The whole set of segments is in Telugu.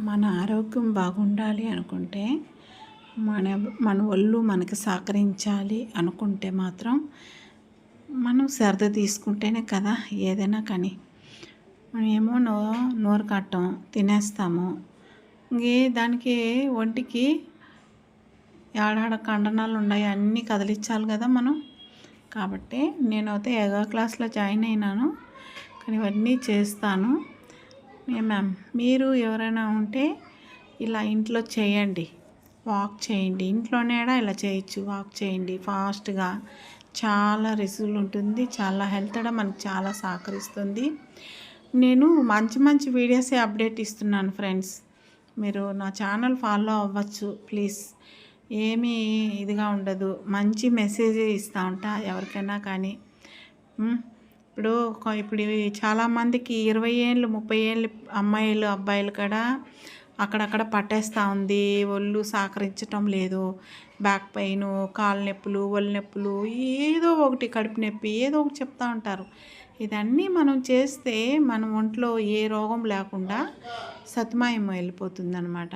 మన ఆరోగ్యం బాగుండాలి అనుకుంటే మన మన ఒళ్ళు మనకి సహకరించాలి అనుకుంటే మాత్రం మనం శ్రద్ధ తీసుకుంటేనే కదా ఏదైనా కానీ. మనం ఏమో నో నోరు కట్టం తినేస్తాము. ఇంకే దానికి ఒంటికి ఆడాడ కండనాలు ఉన్నాయి అన్నీ కదిలించాలి కదా మనం. కాబట్టి నేనైతే యోగా క్లాస్లో జాయిన్ అయినాను. కానీ ఇవన్నీ చేస్తాను. మ్యామ్ మీరు ఎవరైనా ఉంటే ఇలా ఇంట్లో చేయండి. వాక్ చేయండి. ఇంట్లోనే ఇలా చేయొచ్చు. వాక్ చేయండి. ఫాస్ట్గా చాలా రిజల్ట్ ఉంటుంది. చాలా హెల్త్ కూడా మనకు చాలా సహకరిస్తుంది. నేను మంచి మంచి వీడియోసే అప్డేట్ ఇస్తున్నాను ఫ్రెండ్స్ మీరు నా ఛానల్ ఫాలో అవ్వచ్చు ప్లీజ్ ఏమీ ఇదిగా ఉండదు. మంచి మెసేజ్ ఇస్తూ ఉంటా ఎవరికైనా కానీ. ఇప్పుడు ఇప్పుడు చాలామందికి ఇరవై ఏళ్ళు ముప్పై ఏళ్ళు అమ్మాయిలు అబ్బాయిలు కూడా అక్కడక్కడ పట్టేస్తూ ఉంది. ఒళ్ళు సహకరించటం లేదు. బ్యాక్ పెయిన్ కాళ్ళ నొప్పులు ఒళ్ళు నొప్పులు ఏదో ఒకటి కడుపు నొప్పి ఏదో ఒకటి చెప్తూ ఉంటారు. ఇదన్నీ మనం చేస్తే మన ఒంట్లో ఏ రోగం లేకుండా సత్మాయం వెళ్ళిపోతుందనమాట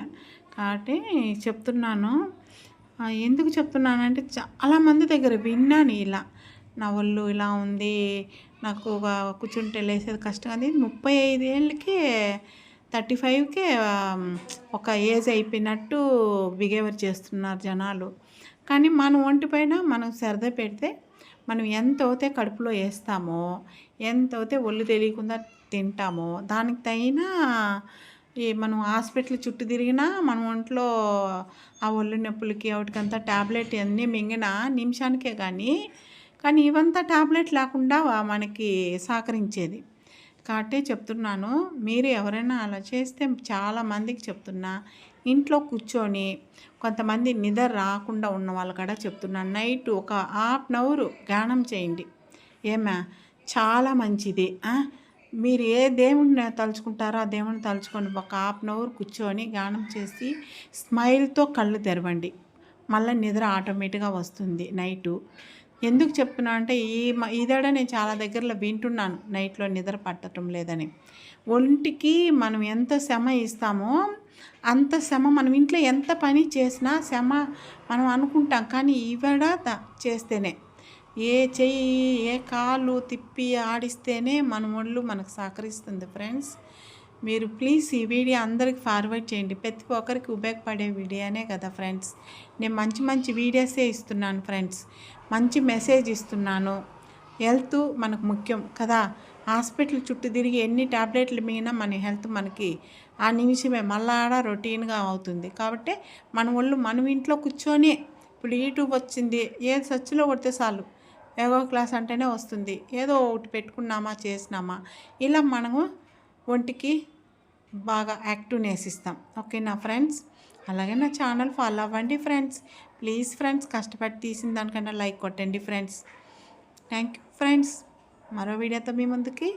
కాబట్టి చెప్తున్నాను. ఎందుకు చెప్తున్నానంటే చాలామంది దగ్గర విన్నాను ఇలా. నా ఒళ్ళు ఇలా ఉంది నాకు కూర్చుంటే లేసేది కష్టం. అది ముప్పై ఐదు ఏళ్ళకే థర్టీ ఫైవ్కే ఒక ఏజ్ అయిపోయినట్టు బిహేవియర్ చేస్తున్నారు జనాలు. కానీ మన ఒంటిపైన మనం శ్రద్ధ పెడితే మనం ఎంత అవుతే కడుపులో వేస్తామో ఎంత అవుతే ఒళ్ళు తెలియకుండా తింటామో దానికి తగిన ఈ మనం హాస్పిటల్ చుట్టూ తిరిగినా మన ఒంట్లో ఆ ఒళ్ళు నొప్పులకి వాటికంతా ట్యాబ్లెట్ అన్నీ మింగిన నిమిషానికే కానీ కానీ ఇవంతా టాబ్లెట్ లేకుండా మనకి సహకరించేది. కాబట్టి చెప్తున్నాను మీరు ఎవరైనా అలా చేస్తే చాలా మందికి చెప్తున్నా ఇంట్లో కూర్చొని కొంతమంది నిద్ర రాకుండా ఉన్న వాళ్ళు కూడా చెప్తున్నాను నైట్ ఒక హాఫ్ అన్ అవర్ గానం చేయండి. ఏమా చాలా మంచిది. మీరు ఏ దేవుణ్ణి తలుచుకుంటారో ఆ దేవుణ్ణి తలుచుకొని ఒక హాఫ్ అన్ అవర్ కూర్చొని గానం చేసి స్మైల్తో కళ్ళు తెరవండి. మళ్ళీ నిద్ర ఆటోమేటిక్గా వస్తుంది నైటు. ఎందుకు చెప్తున్నా అంటే ఈ ఇదడ నేను చాలా దగ్గరలో వింటున్నాను. నైట్లో నిద్ర పట్టడం లేదని. ఒంటికి మనం ఎంత శ్రమ ఇస్తామో అంత శ్రమ మనం ఇంట్లో ఎంత పని చేసినా శ్రమ మనం అనుకుంటాం. కానీ ఇవడ చేస్తేనే. ఏ చెయ్యి ఏ కాళ్ళు తిప్పి ఆడిస్తేనే మన ఒళ్ళు మనకు సహకరిస్తుంది ఫ్రెండ్స్. మీరు ప్లీజ్ ఈ వీడియో అందరికి ఫార్వర్డ్ చేయండి. ప్రతి ఒక్కరికి ఉపయోగపడే వీడియోనే కదా ఫ్రెండ్స్. నేను మంచి మంచి వీడియోసే ఇస్తున్నాను ఫ్రెండ్స్. మంచి మెసేజ్ ఇస్తున్నాను. హెల్త్ మనకు ముఖ్యం కదా. హాస్పిటల్ చుట్టూ తిరిగి ఎన్ని ట్యాబ్లెట్లు మీద మన హెల్త్ మనకి ఆ నిమిషమే మళ్ళా రొటీన్గా అవుతుంది. కాబట్టి మన ఒళ్ళు మనం ఇంట్లో కూర్చొని ఇప్పుడు యూట్యూబ్ వచ్చింది. ఏ సచ్చులో కొడితే చాలు. యోగా క్లాస్ అంటేనే వస్తుంది. ఏదో ఒకటి పెట్టుకున్నామా చేసినామా. ఇలా మనము ఒంటికి బాగా యాక్టివ్నెస్ ఇస్తాం ఓకేనా ఫ్రెండ్స్? అలాగే నా ఛానల్ ఫాలో అవ్వండి ఫ్రెండ్స్. ప్లీజ్ ఫ్రెండ్స్ కష్టపడి తీసిన దానికన్నా లైక్ కొట్టండి ఫ్రెండ్స్. Thank you friends. మరో వీడియోతో మీ ముందుకి